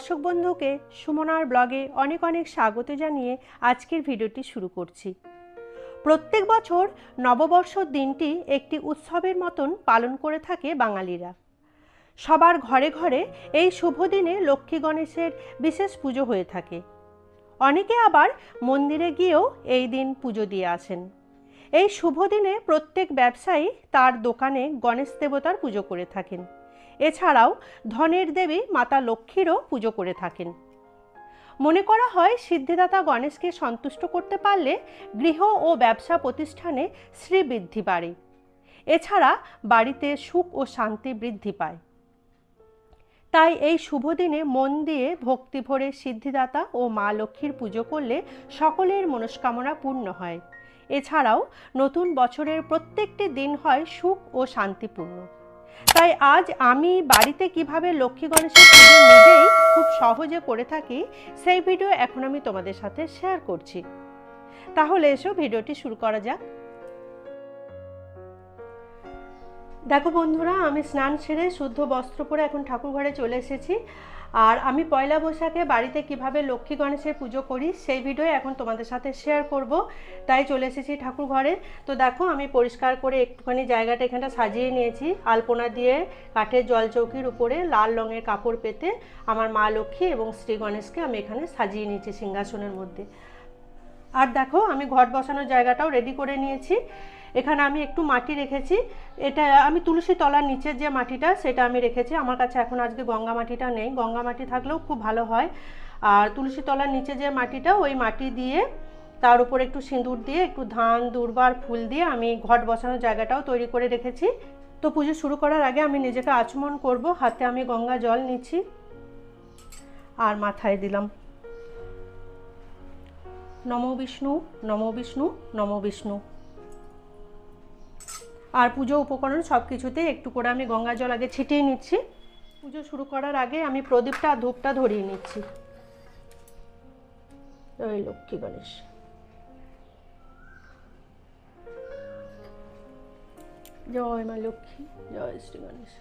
দর্শক বন্ধুকে সুমনার ব্লগে অনেক অনেক স্বাগত জানিয়ে আজকের ভিডিওটি শুরু করছি। প্রত্যেক বছর নববর্ষর দিনটি একটি উৎসবের মতন পালন করে থাকে বাঙালিরা। সবার ঘরে ঘরে এই শুভ দিনে লক্ষ্মী গণেশের বিশেষ পুজো হয়ে থাকে। অনেকে আবার মন্দিরে গিয়েও এই দিন পুজো দিয়ে আসেন। এই শুভ দিনে প্রত্যেক ব্যবসায়ী তার দোকানে গণেশ দেবতার পুজো করে থাকেন। এছাড়াও ধনের দেবী মাতা লক্ষ্মীরও পুজো করে থাকেন। মনে করা হয় সিদ্ধিদাতা গণেশকে সন্তুষ্ট করতে পারলে গৃহ ও ব্যবসা প্রতিষ্ঠানে শ্রীবৃদ্ধি বাড়ে। এছাড়া বাড়িতে সুখ ও শান্তি বৃদ্ধি পায়। তাই এই শুভ দিনে মন দিয়ে ভক্তি ভরে সিদ্ধিদাতা ও মা লক্ষ্মীর পুজো করলে সকলের মনস্কামনা পূর্ণ হয়। এছাড়াও নতুন বছরের প্রত্যেকটি দিন হয় সুখ ও শান্তিপূর্ণ। তাই আজ আমি বাড়িতে কীভাবে লক্ষ্মী গণেশের পুজো নিজেই খুব সহজে করে থাকি, সেই ভিডিও এখন আমি তোমাদের সাথে শেয়ার করছি। তাহলে এসো ভিডিওটি শুরু করা যাক। দেখো বন্ধুরা, আমি স্নান সেরে শুদ্ধ বস্ত্র পরে এখন ঠাকুর ঘরে চলে এসেছি। আর আমি পয়লা বৈশাখে বাড়িতে কীভাবে লক্ষ্মী গণেশের পুজো করি সেই ভিডিও এখন তোমাদের সাথে শেয়ার করব। তাই চলে এসেছি ঠাকুর ঘরে। তো দেখো, আমি পরিষ্কার করে একটুখানি জায়গাটা এখানটা সাজিয়ে নিয়েছি। আলপনা দিয়ে কাঠের জল চৌকির উপরে লাল রঙের কাপড় পেতে আমার মা লক্ষ্মী এবং শ্রী গণেশকে আমি এখানে সাজিয়ে নিয়েছি সিংহাসনের মধ্যে। আর দেখো, আমি ঘট বসানোর জায়গাটাও রেডি করে নিয়েছি। এখানে আমি একটু মাটি রেখেছি। এটা আমি তুলসী তলার নিচের যে মাটিটা, সেটা আমি রেখেছি। আমার কাছে এখন আজকে গঙ্গা মাটিটা নেই। গঙ্গা মাটি থাকলেও খুব ভালো হয়। আর তুলসী তলার নিচে যে মাটিটা, ওই মাটি দিয়ে, তার উপর একটু সিঁদুর দিয়ে, একটু ধান দুর্বার ফুল দিয়ে আমি ঘট বসানোর জায়গাটাও তৈরি করে রেখেছি। তো পুজো শুরু করার আগে আমি নিজেকে আচমন করব। হাতে আমি গঙ্গা জল নিচ্ছি। আর মাথায় দিলাম। নম বিষ্ণু নম বিষ্ণু নম বিষ্ণু। আর পুজো উপকরণ সব কিছুতেই একটু করে আমি গঙ্গা জল আগে ছিটিয়ে নিচ্ছি। পুজো শুরু করার আগে আমি প্রদীপটা আর ধূপটা ধরিয়ে নিচ্ছি। ওই লক্ষ্মী গণেশ। জয় মা লক্ষ্মী, জয় শ্রী গণেশ।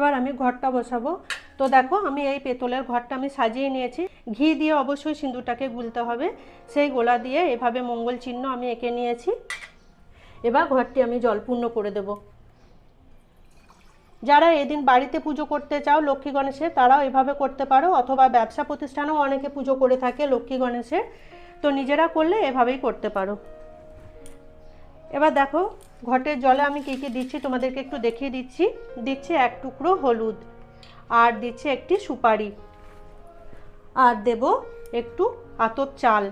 এবার আমি ঘরটা বসাবো। তো দেখো, আমি এই পেতলের ঘরটা আমি সাজিয়ে নিয়েছি। ঘি দিয়ে অবশ্যই সিঁদুরটাকে গুলতে হবে। সেই গোলা দিয়ে এভাবে মঙ্গল চিহ্ন আমি এঁকে নিয়েছি। এবার ঘরটি আমি জলপূর্ণ করে দেব। যারা এদিন বাড়িতে পুজো করতে চাও লক্ষ্মী গণেশের, তারাও এভাবে করতে পারো। অথবা ব্যবসা প্রতিষ্ঠানেও অনেকে পুজো করে থাকে লক্ষ্মী গণেশের। তো নিজেরা করলে এভাবেই করতে পারো। এবার দেখো ঘটের জলে আমি কী কী দিচ্ছি তোমাদেরকে একটু দেখিয়ে দিচ্ছি। দিচ্ছি এক টুকরো হলুদ আর দিচ্ছি একটি সুপারি। আর দেব একটু আতর চাল।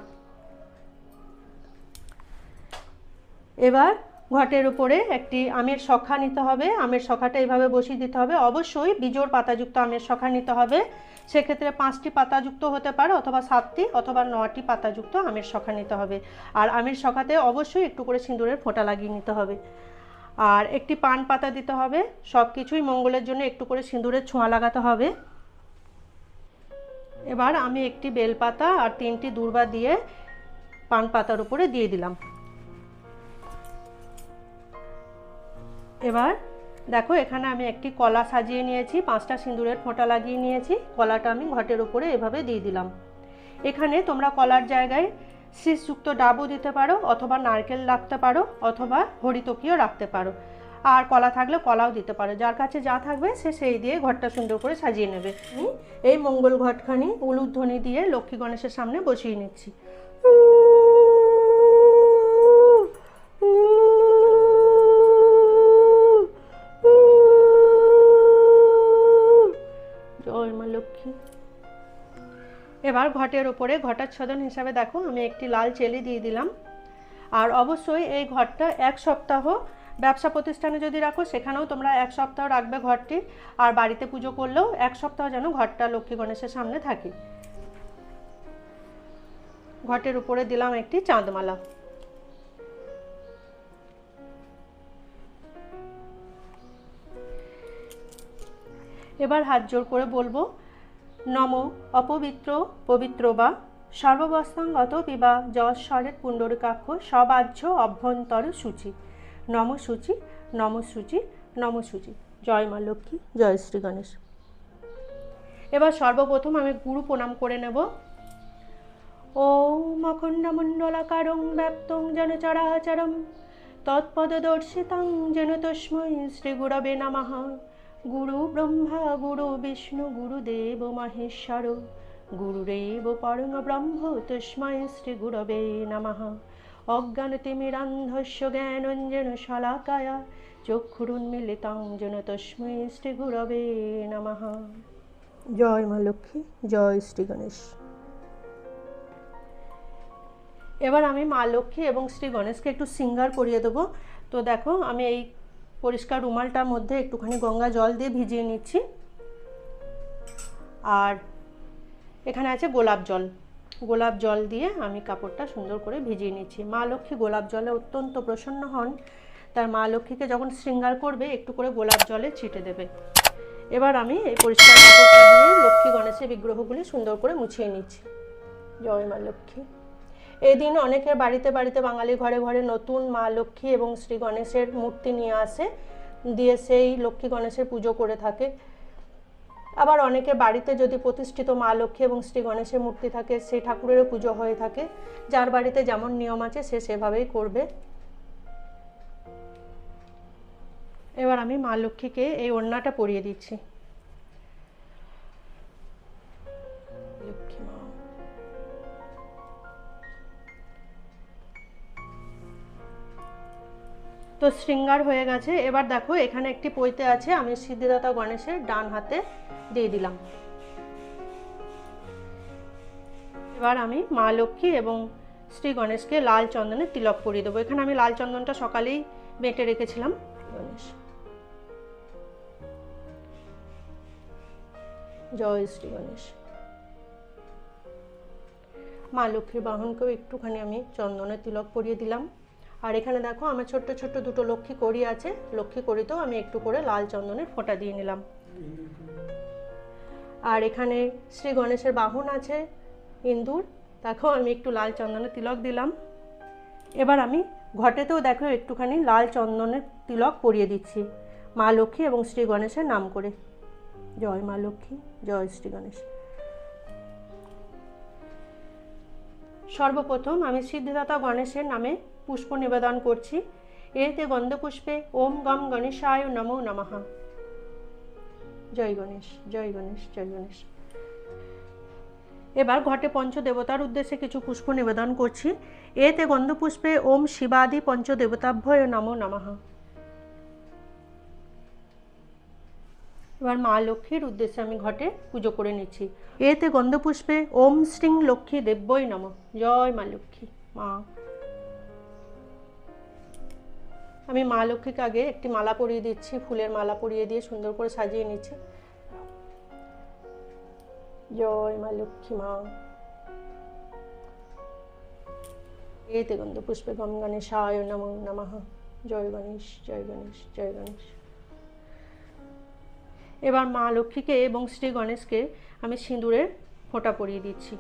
এবার ঘটের উপরে একটি আমের শখা নিতে হবে। আমের শখাটা এইভাবে বসিয়ে দিতে হবে। অবশ্যই বিজোর পাতাযুক্ত আমের শখা নিতে হবে। সেক্ষেত্রে পাঁচটি পাতাযুক্ত হতে পারে অথবা সাতটি অথবা নটি পাতাযুক্ত আমের শখা নিতে হবে। আর আমের শখাতে অবশ্যই একটু করে সিঁদুরের ফোঁটা লাগিয়ে নিতে হবে। আর একটি পান পাতা দিতে হবে। সব কিছুই মঙ্গলের জন্য একটু করে সিঁদুরের ছোঁয়া লাগাতে হবে। এবার আমি একটি বেলপাতা আর তিনটি দূর্বা দিয়ে পান পাতার উপরে দিয়ে দিলাম। এবার দেখো, এখানে আমি একটি কলা সাজিয়ে নিয়েছি, পাঁচটা সিঁদুরের ফোঁটা লাগিয়ে নিয়েছি, কলাটা আমি ঘটের উপরে এভাবে দিয়ে দিলাম। এখানে তোমরা কলার জায়গায় শীষযুক্ত ডাবও দিতে পারো, অথবা নারকেল রাখতে পারো, অথবা হরিতকিও রাখতে পারো। আর কলা থাকলে কলাও দিতে পারো, যার কাছে যা থাকবে সে সেই দিয়ে ঘরটা সুন্দর করে সাজিয়ে নেবে। এই মঙ্গল ঘটখানি, উলুধ্বনি দিয়ে লক্ষ্মী গণেশের সামনে বসিয়ে নিচ্ছি। এবার ঘটের ওপরে ঘটাচ্ছদন হিসাবে দেখো, আমি একটি লাল চেলি দিয়ে দিলাম। আর অবশ্যই এই ঘরটা এক সপ্তাহ ব্যবসা প্রতিষ্ঠানে যদি রাখো, সেখানেও তোমরা এক সপ্তাহ রাখবে ঘরটি। আর বাড়িতে পুজো করলেও এক সপ্তাহ যেন ঘরটা লক্ষ্মী গণেশের সামনে থাকে। ঘটের উপরে দিলাম একটি চাঁদমালা। এবার হাত জোর করে বলব নম অপবিত্র, পবিত্র বা সর্ববস্থাঙ্গত বিবা যশ্বরের পুণ্ডরিকাক্ষ সবাহ্য অভ্যন্তর সূচি। নম সূচি নম সূচি নম সূচি। জয় মা লক্ষ্মী, জয় শ্রী গণেশ। এবার সর্বপ্রথম আমি গুরু প্রণাম করে নেব। ওম অখণ্ডমণ্ডলাকারং ব্যাপ্তং যেন চরাচরম তৎপদদর্শিতাং যেন তস্মৈ শ্রীগুরবে নমঃ। গুরু ব্রহ্মা গুরু বিষ্ণু গুরুদেব মহেশ্বর। গুরুরেব পরম ব্রহ্ম তস্মৈ শ্রীগুরবে নমঃ। অজ্ঞানতিমিরান্ধস্য জ্ঞানঞ্জন শলাকায়া চক্ষুরুন্মিলিতাং যেন তস্মৈ শ্রীগুরবে নমঃ। জয় মা লক্ষ্মী জয় শ্রী গণেশ। এবার আমি মা লক্ষ্মী এবং শ্রী গণেশকে একটু সিঙ্গার করিয়ে দেবো। তো দেখো আমি এই পরিষ্কার রুমালটার মধ্যে একটুখানি গঙ্গা জল দিয়ে ভিজিয়ে নিচ্ছি। আর এখানে আছে গোলাপ জল। গোলাপ জল দিয়ে আমি কাপড়টা সুন্দর করে ভিজিয়ে নিচ্ছি। মা লক্ষ্মী গোলাপ জলে অত্যন্ত প্রসন্ন হন। তার মা লক্ষ্মীকে যখন শৃঙ্গার করবে, একটু করে গোলাপ জলে ছিটে দেবে। এবার আমি এই পরিষ্কার কাপড়টা দিয়ে লক্ষ্মী গণেশের বিগ্রহগুলি সুন্দর করে মুছিয়ে নিচ্ছি। জয় মা লক্ষ্মী। এই দিন অনেকের বাড়িতে বাড়িতে বাঙালি ঘরে ঘরে নতুন মা লক্ষ্মী এবং শ্রী গণেশের মূর্তি নিয়ে আসে, দিয়ে সেই লক্ষ্মী গণেশের পুজো করে থাকে। আবার অনেকে বাড়িতে যদি প্রতিষ্ঠিত মা লক্ষ্মী এবং শ্রী গণেশের মূর্তি থাকে, সেই ঠাকুরেরও পুজো হয়ে থাকে। যার বাড়িতে যেমন নিয়ম আছে, সে সেভাবেই করবে। এবার আমি মা লক্ষ্মীকে এই ওড়নাটা পরিয়ে দিচ্ছি। তো শৃঙ্গার হয়ে গেছে। এবার দেখো, এখানে একটি পইতে আছে, আমি সিদ্ধিদাতা গণেশের ডান হাতে দিয়ে দিলাম। এবার আমি মা লক্ষ্মী এবং শ্রী গণেশকে লাল চন্দনে তিলক পরিয়ে দেবো। এখানে আমি লাল চন্দনটা সকালেই বেটে রেখেছিলাম। গণেশ। জয় শ্রী গণেশ। মা লক্ষ্মীর বাহনকেও একটুখানি আমি চন্দনের তিলক পরিয়ে দিলাম। আর এখানে দেখো, আমার ছোট্ট ছোট্ট দুটো লক্ষ্মী কড়ি আছে। লক্ষ্মী কড়িতেও আমি একটু করে লাল চন্দনের ফোঁটা দিয়ে নিলাম। আর এখানে শ্রী গণেশের বাহন আছে, ইন্দুর। দেখো আমি একটু লাল চন্দনের তিলক দিলাম। এবার আমি ঘটেতেও দেখো, একটুখানি লাল চন্দনের তিলক পরিয়ে দিচ্ছি। মা লক্ষ্মী এবং শ্রী গণেশের নাম করে। জয় মা লক্ষ্মী, জয় শ্রী গণেশ। সর্বপ্রথম আমি সিদ্ধিদাতা গণেশের নামে পুষ্প নিবেদন করছি। এতে গন্ধপুষ্পে ওম গম গণেশায় নমো নমঃ। জয় গণেশ জয় গণেশ জয় গণেশ। এবার ঘটে পঞ্চদেবতার উদ্দেশ্যে কিছু পুষ্প নিবেদন করছি। এতে গন্ধপুষ্পে ওম শিবাদি পঞ্চদেবতাভ্যয় নমো নমঃ। এবার মা লক্ষ্মীর উদ্দেশ্যে আমি ঘটে পুজো করে নিচ্ছি। এতে গন্ধপুষ্পে ওম শ্রীং লক্ষ্মী দেব্যই নম। জয় মা লক্ষ্মী, মা। আমি মা লক্ষ্মীকে আগে একটি মালা পরিয়ে দিচ্ছি, ফুলের মালা পরিয়ে দিয়ে সুন্দর করে সাজিয়ে নিচ্ছি। জয় মা লক্ষ্মী মা। এতে গন্ধ পুষ্পে গম গণেশায় নম নমঃ। জয় গণেশ জয় গণেশ জয় গণেশ। এবার মা লক্ষ্মীকে এবং শ্রী গণেশকে আমি সিঁদুরের ফোঁটা পরিয়ে দিচ্ছি।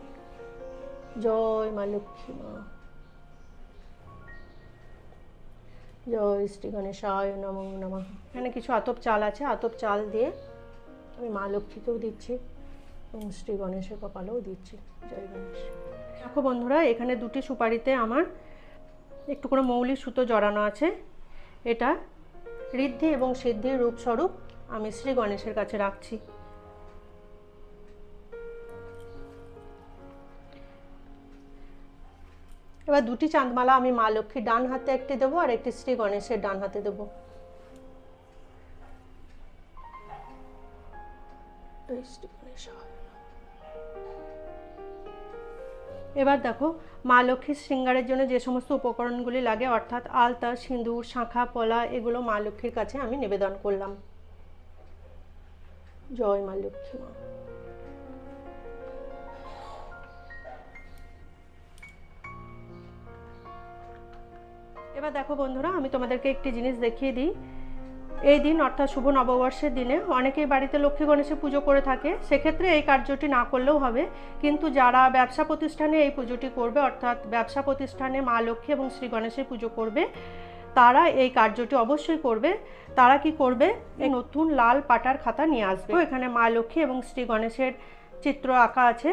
জয় মা লক্ষ্মী মা। জয় শ্রী গণেশায় নম নমঃ। এখানে কিছু আতপ চাল আছে, আতপ চাল দিয়ে আমি মা লক্ষ্মীকেও দিচ্ছি এবং শ্রী গণেশের কপালেও দিচ্ছি। জয় গণেশ। দেখো বন্ধুরা, এখানে দুটি সুপারিতে আমার একটু করে মৌলি সুতো জড়ানো আছে। এটা ঋদ্ধি এবং সিদ্ধির রূপস্বরূপ আমি শ্রী গণেশের কাছে রাখছি। এবার দুটি চাঁদমালা আমি মা লক্ষ্মীর ডান হাতে একটি দেবো আর একটি শ্রী গণেশের ডান হাতে দেবো। এবার দেখো, মা লক্ষ্মীর শৃঙ্গারের জন্য যে সমস্ত উপকরণগুলি লাগে, অর্থাৎ আলতা, সিঁদুর, শাঁখা, পলা, এগুলো মা লক্ষ্মীর কাছে আমি নিবেদন করলাম। জয় মা লক্ষ্মী মা। এবার দেখো বন্ধুরা, আমি তোমাদেরকে একটি জিনিস দেখিয়ে দিই। এই দিন, অর্থাৎ শুভ নববর্ষের দিনে অনেকেই বাড়িতে লক্ষ্মী গণেশের পুজো করে থাকে। সেক্ষেত্রে এই কার্যটি না করলেও হবে। কিন্তু যারা ব্যবসা প্রতিষ্ঠানে এই পুজোটি করবে, অর্থাৎ ব্যবসা প্রতিষ্ঠানে মা লক্ষ্মী এবং শ্রী গণেশের পুজো করবে, তারা এই কার্যটি অবশ্যই করবে। তারা কি করবে? এই নতুন লাল পাটার খাতা নিয়ে আসবে। এখানে মা লক্ষ্মী এবং শ্রী গণেশের চিত্র আঁকা আছে।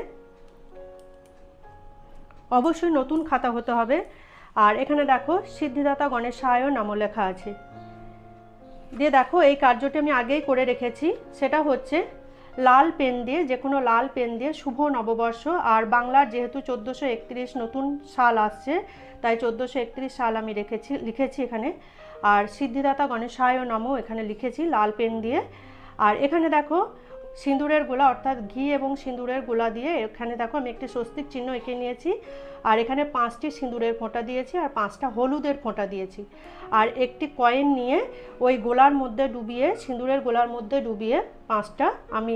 অবশ্যই নতুন খাতা হতে হবে। আর এখানে দেখো, সিদ্ধিদাতা গণেশায় নাম লেখা আছে। দিয়ে দেখো, এই কার্যটি আমি আগেই করে রেখেছি। সেটা হচ্ছে, লাল পেন দিয়ে, যে কোনো লাল পেন দিয়ে শুভ নববর্ষ। আর বাংলার যেহেতু চোদ্দোশো একত্রিশ নতুন সাল আসছে, তাই চোদ্দোশো একত্রিশ সাল আমি রেখেছি, লিখেছি এখানে। আর সিদ্ধিদাতা গণেশায় নম এখানে লিখেছি, লাল পেন দিয়ে। আর এখানে দেখো সিঁদুরের গোলা, অর্থাৎ ঘি এবং সিঁদুরের গোলা দিয়ে এখানে দেখো আমি একটি স্বস্তিক চিহ্ন এঁকে নিয়েছি। আর এখানে পাঁচটি সিঁদুরের ফোঁটা দিয়েছি আর পাঁচটা হলুদের ফোঁটা দিয়েছি। আর একটি কয়েন নিয়ে ওই গোলার মধ্যে ডুবিয়ে, সিঁদুরের গোলার মধ্যে ডুবিয়ে পাঁচটা আমি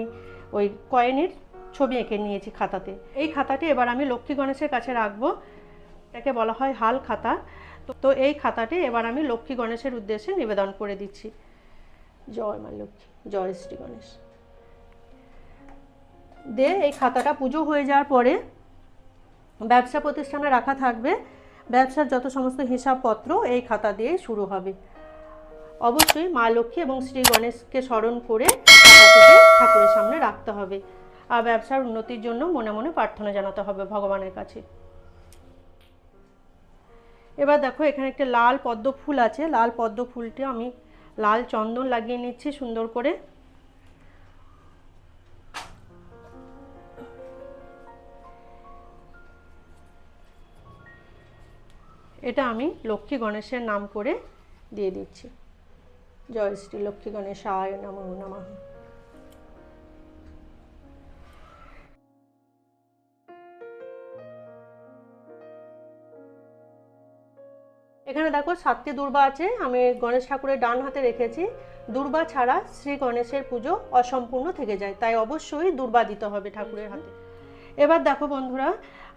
ওই কয়েনের ছবি এঁকে নিয়েছি খাতাতে। এই খাতাটি এবার আমি লক্ষ্মী গণেশের কাছে রাখব। এটাকে বলা হয় হাল খাতা। তো এই খাতাটি এবার আমি লক্ষ্মী গণেশের উদ্দেশ্যে নিবেদন করে দিচ্ছি। জয় মা লক্ষ্মী, জয় শ্রী গণেশ। দিয়ে এই খাতাটা পুজো হয়ে যাওয়ার পরে ব্যবসা প্রতিষ্ঠানে রাখা থাকবে। ব্যবসার যত সমস্ত হিসাবপত্র এই খাতা দিয়ে শুরু হবে। অবশ্যই মা লক্ষ্মী এবং শ্রী গণেশকে স্মরণ করে ঠাকুরের সামনে রাখতে হবে। আর ব্যবসার উন্নতির জন্য মনে মনে প্রার্থনা জানাতে হবে ভগবানের কাছে। এবার দেখো, এখানে একটা লাল পদ্ম ফুল আছে। লাল পদ্ম ফুলটি আমি লাল চন্দন লাগিয়ে নিচ্ছি সুন্দর করে। এটা আমি লক্ষ্মী গণেশের নাম করে দিয়ে দিচ্ছি। জয় শ্রী লক্ষ্মী গণেশ আয় নম নমঃ। এখানে দেখো সাতটি দুর্বা আছে, আমি গণেশ ঠাকুরের ডান হাতে রেখেছি। দুর্বা ছাড়া শ্রী গণেশের পুজো অসম্পূর্ণ থেকে যায়, তাই অবশ্যই দুর্বা দিতে হবে ঠাকুরের হাতে। এবার দেখো বন্ধুরা,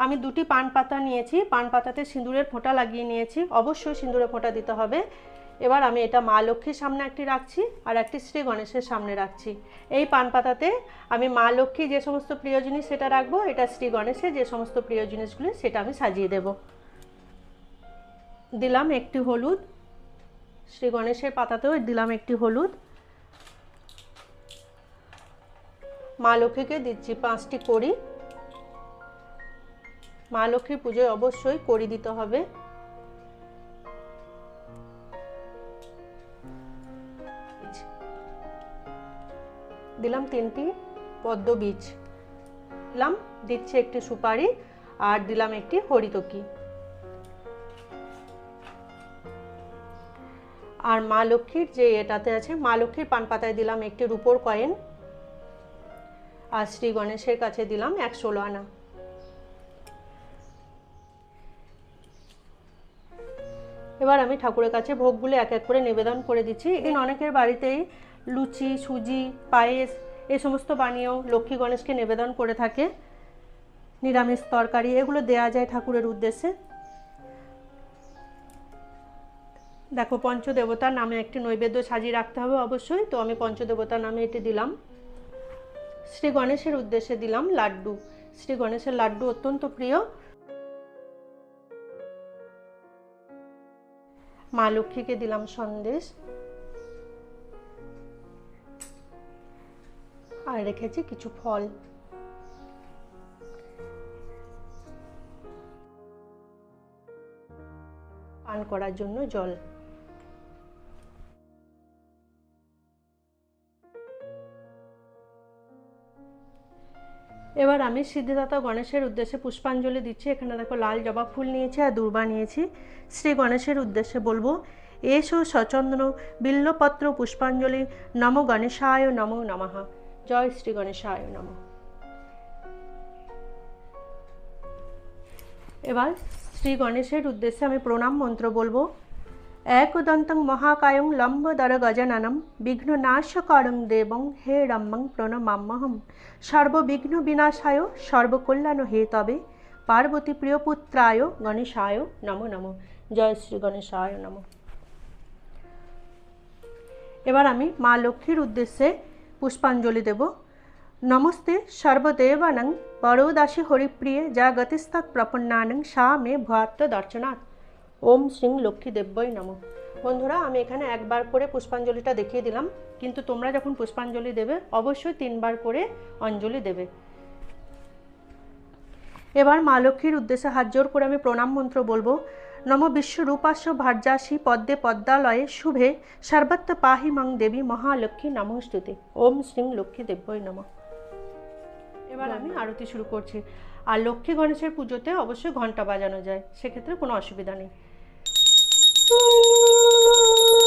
আমি দুটি পান পাতা নিয়েছি। পান পাতাতে সিঁদুরের ফোঁটা লাগিয়ে নিয়েছি। অবশ্যই সিঁদুরের ফোঁটা দিতে হবে। এবার আমি এটা মা লক্ষ্মীর সামনে একটি রাখছি আর একটি শ্রী গণেশের সামনে রাখছি। এই পান পাতাতে আমি মা লক্ষ্মী যে সমস্ত প্রিয় জিনিস সেটা রাখব, এটা শ্রী গণেশের যে সমস্ত প্রিয় জিনিসগুলি সেটা আমি সাজিয়ে দেব। দিলাম একটি হলুদ। শ্রী গণেশের পাতাতেও দিলাম একটি হলুদ। মা লক্ষ্মীকে দিচ্ছি পাঁচটি কড়ি। মা লক্ষ্মীর পুজোয় অবশ্যই করি দিতে হবে। দিলাম তিনটি পদ্ম বীজ। দিলাম, দিচ্ছে একটি সুপারি আর দিলাম একটি হরিতকি। আর মা লক্ষ্মীর যে এটাতে আছে, মা লক্ষ্মীর পান পাতায় দিলাম একটি রুপোর কয়েন। আর শ্রী গণেশের কাছে দিলাম এক ষোলো আনা। এবার আমি ঠাকুরের কাছে ভোগগুলো এক এক করে নিবেদন করে দিচ্ছি। এদিন অনেকের বাড়িতেই লুচি, সুজি, পায়েস এই সমস্ত বানিয়েও লক্ষ্মী গণেশকে নিবেদন করে থাকে। নিরামিষ তরকারি, এগুলো দেয়া যায় ঠাকুরের উদ্দেশ্যে। দেখো, পঞ্চদেবতার নামে একটি নৈবেদ্য সাজিয়ে রাখতে হবে অবশ্যই। তো আমি পঞ্চদেবতার নামে এটি দিলাম। শ্রী গণেশের উদ্দেশ্যে দিলাম লাড্ডু। শ্রী গণেশের লাড্ডু অত্যন্ত প্রিয়। মা লক্ষ্মীকে দিলাম সন্দেশ। আর রেখেছি কিছু ফল। পান করার জন্য জল। এবার আমি সিদ্ধিদাতা গণেশের উদ্দেশ্যে পুষ্পাঞ্জলি দিচ্ছি। এখানে দেখো লাল জবা ফুল নিয়েছি আর দুর্বা নিয়েছি। শ্রী গণেশের উদ্দেশ্যে বলব, এসো সচন্দ্র বিল্লপত্র পুষ্পাঞ্জলি, নম গণেশায় নমো নমঃ। জয় শ্রী গণেশায় নম। এবার শ্রী গণেশের উদ্দেশ্যে আমি প্রণাম মন্ত্র বলব। একদন্তং মহাকায়ং লম্বদর গজাননম বিঘ্ন নাশকরং দেবং হে রম্মং প্রণমাম্যহম সর্ববিঘ্ন বিনাশায় সর্বকল্যাণ হে তবে পার্বতী প্রিয়পুত্রায় গণেশায় নমো নমো জয় শ্রী গণেশায় নমো এবার আমি মা লক্ষ্মীর উদ্দেশ্যে পুষ্পাঞ্জলি দেব। নমস্তে সর্বদেবানং বড়োদাসী হরিপ্রিয়ে যা গতিস্তৎ প্রপন্নানং সা মে ভয়াত্ম দর্শনাথ ওম শ্রী লক্ষ্মী দেব্যই নম। বন্ধুরা আমি এখানে একবার করে পুষ্পাঞ্জলিটা দেখিয়ে দিলাম কিন্তু তোমরা যখন পুষ্পাঞ্জলি দেবে অবশ্যই তিনবার করে অঞ্জলি দেবে। এবার মা লক্ষ্মীর উদ্দেশ্যে হাত জোর করে আমি প্রণাম মন্ত্র বলব। নম বিশ্বরূপাস্য ভার্যাসী পদ্মে পদ্মালয়ে শুভে সর্বত্র পাহি মং দেবী মহালক্ষ্মী নমস্তুতে ওম শ্রী লক্ষ্মী দেব্যই নম। এবার আমি আরতি শুরু করছি। আর লক্ষ্মী গণেশের পুজোতে অবশ্যই ঘণ্টা বাজানো যায় সেক্ষেত্রে কোনো অসুবিধা নেই। Ooh.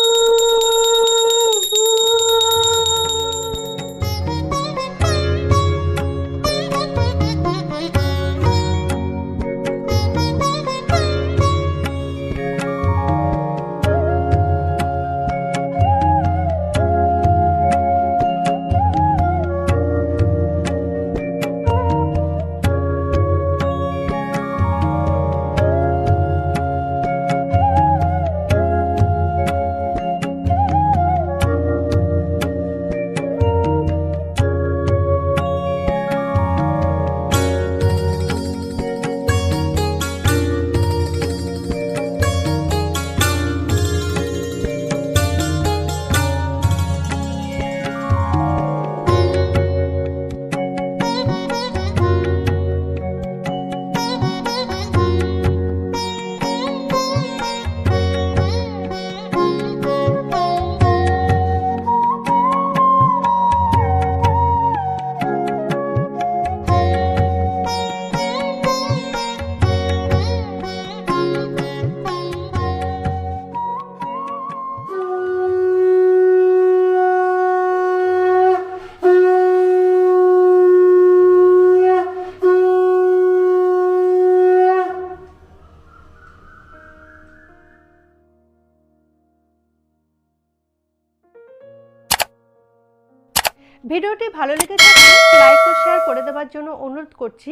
ভিডিওটি ভালো লেগে থাকলে লাইক ও শেয়ার করে দেওয়ার জন্য অনুরোধ করছি।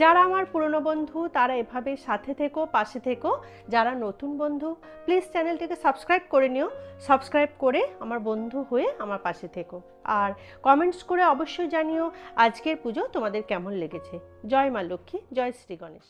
যারা আমার পুরনো বন্ধু, তারা এভাবে সাথে থেকো, পাশে থেকো। যারা নতুন বন্ধু প্লিজ চ্যানেলটিকে সাবস্ক্রাইব করে নিও। সাবস্ক্রাইব করে আমার বন্ধু হয়ে আমার পাশে থেকো। আর কমেন্টস করে অবশ্যই জানিও আজকের পুজো তোমাদের কেমন লেগেছে। জয় মা লক্ষ্মী, জয় শ্রী গণেশ।